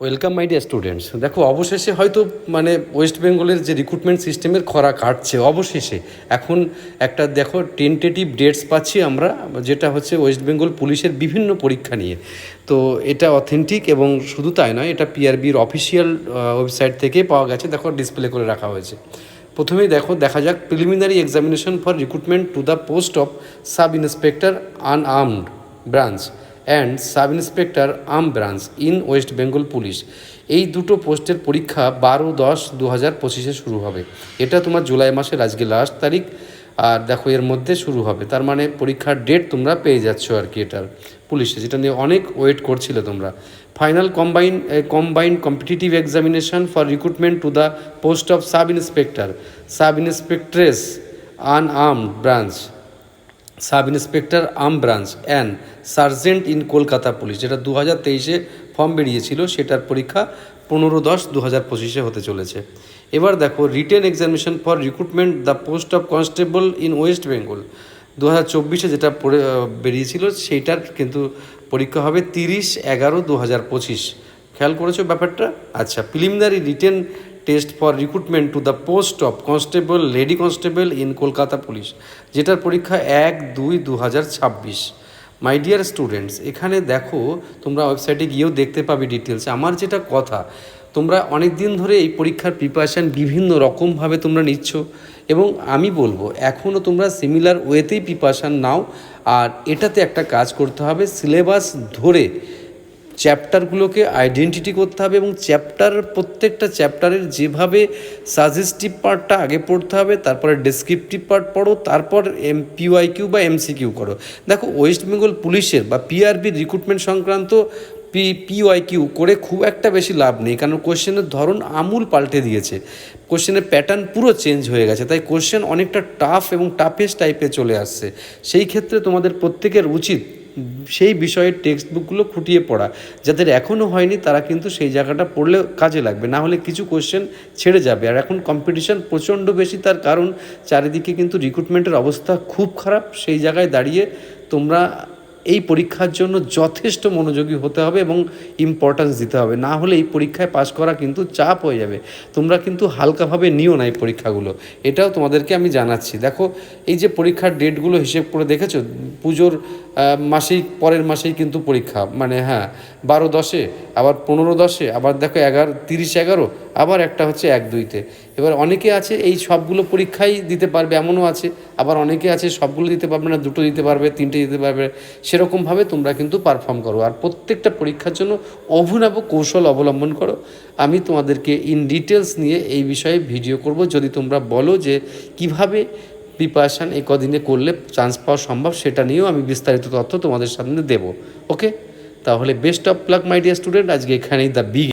Welcome my dear students দেখো, অবশেষে হয়তো মানে ওয়েস্ট বেঙ্গলের যে রিক্রুটমেন্ট সিস্টেমের খরা কাটছে, অবশেষে। এখন একটা দেখো টেন্টেটিভ ডেটস পাচ্ছি আমরা, যেটা হচ্ছে ওয়েস্ট বেঙ্গল পুলিশের বিভিন্ন পরীক্ষা নিয়ে। তো এটা অথেন্টিক এবং শুধু তাই নয়, এটা পিআরবির অফিসিয়াল ওয়েবসাইট থেকে পাওয়া গেছে, দেখো ডিসপ্লে করে রাখা হয়েছে। প্রথমেই দেখো, দেখা যাক preliminary examination for recruitment to the post of sub inspector unarmed branch and sub inspector arm branch in West Bengal police এই দুটো পোস্টের পরীক্ষা বারো দশ দু হাজার পঁচিশে শুরু হবে। এটা তোমার জুলাই মাসের, আজকে লাস্ট তারিখ, আর দেখো এর মধ্যে শুরু হবে। তার মানে পরীক্ষার ডেট তোমরা পেয়ে যাচ্ছ আর কি এটার পুলিশে যেটা নিয়ে অনেক ওয়েট করছিলে তোমরা। Final combine combined competitive examination for recruitment to the post of sub inspector sub inspectress unarmed branch sub inspector arm branch and sergeant in Kolkata police, যেটা দু হাজার তেইশে ফর্ম বেরিয়েছিল, সেটার পরীক্ষা পনেরো দশ দু হাজার পঁচিশে হতে চলেছে। এবার দেখো, written examination for recruitment the post of constable in West Bengal দু হাজার চব্বিশে যেটা বেরিয়েছিল, সেইটার কিন্তু পরীক্ষা হবে তিরিশ এগারো দু হাজার পঁচিশ। খেয়াল করেছ ব্যাপারটা? আচ্ছা preliminary written test for recruitment to the post of constable, lady constable in Kolkata police. যেটার পরীক্ষা এক দুই দু হাজার ছাব্বিশ। মাই ডিয়ার স্টুডেন্টস, এখানে দেখো, তোমরা ওয়েবসাইটে গিয়েও দেখতে পাবে ডিটেলস আমার যেটা কথা, তোমরা অনেক দিন ধরে এই পরীক্ষার প্রিপারেশান বিভিন্ন রকমভাবে তোমরা নিচ্ছ এবং আমি বলব এখনও তোমরা সিমিলার ওয়েতেই প্রিপারেশান নাও, আর এটাতে একটা কাজ করতে হবে সিলেবাস ধরে চ্যাপ্টারগুলোকে আইডেন্টিটি করতে হবে এবং চ্যাপ্টার প্রত্যেকটা চ্যাপ্টারের যেভাবে সাজেস্টিভ পার্টটা আগে পড়তে হবে, তারপরে ডেসক্রিপটিভ পার্ট পড়ো, তারপর এম পিওয়াই কিউ বা এমসিকিউ করো। দেখো ওয়েস্ট বেঙ্গল পুলিশের বা পিআরবির রিক্রুটমেন্ট সংক্রান্ত পি পিওয়াই কিউ করে খুব একটা বেশি লাভ নেই, কারণ কোশ্চেনের ধরন আমূল পাল্টে দিয়েছে। কোশ্চেনের প্যাটার্ন পুরো চেঞ্জ হয়ে গেছে, তাই কোশ্চেন অনেকটা টাফ এবং টাফেস্ট টাইপে চলে আসছে। সেই ক্ষেত্রে তোমাদের প্রত্যেকের উচিত সেই বিষয়ের টেক্সট বুকগুলো খুঁটিয়ে পড়া। যাদের এখনও হয়নি, তারা কিন্তু সেই জায়গাটা পড়লে কাজে লাগবে। না হলে কিছু কোয়েশ্চেন ছেড়ে যাবে। আর এখন কম্পিটিশান প্রচণ্ড বেশি, তার কারণ চারিদিকে কিন্তু রিক্রুটমেন্টের অবস্থা খুব খারাপ। সেই জায়গায় দাঁড়িয়ে তোমরা এই পরীক্ষার জন্য যথেষ্ট মনোযোগী হতে হবে এবং ইম্পর্ট্যান্স দিতে হবে। না হলে এই পরীক্ষায় পাশ করা কিন্তু চাপ হয়ে যাবে। তোমরা কিন্তু হালকাভাবে নিও না এই পরীক্ষাগুলো। এটাও তোমাদেরকে আমি জানাচ্ছি। দেখো, এই যে পরীক্ষার ডেটগুলো হিসেব করে দেখেছ? পুজোর মাসেই, পরের মাসেই কিন্তু পরীক্ষা। মানে হ্যাঁ বারো দশে, আবার পনেরো দশে, আবার দেখো এগারো, তিরিশ এগারো, আবার একটা হচ্ছে এক দুইতে। এবার অনেকে আছে এই সবগুলো পরীক্ষাই দিতে পারবে, এমনও আছে। আবার অনেকে আছে সবগুলো দিতে পারবে না, দুটো দিতে পারবে, তিনটে দিতে পারবে। সেরকমভাবে তোমরা কিন্তু পারফর্ম করো। আর প্রত্যেকটা পরীক্ষার জন্য অভিনব কৌশল অবলম্বন করো। আমি তোমাদেরকে ইন ডিটেলস নিয়ে এই বিষয়ে ভিডিও করব। যদি তোমরা বলো যে কীভাবে প্রিপারেশান এই কদিনে করলে চান্স পাওয়া সম্ভব, সেটা নিয়েও আমি বিস্তারিত তথ্য তোমাদের সামনে দেবো। ওকে তাহলে best of luck my dear student আজকে এখানেই দ্য বিগ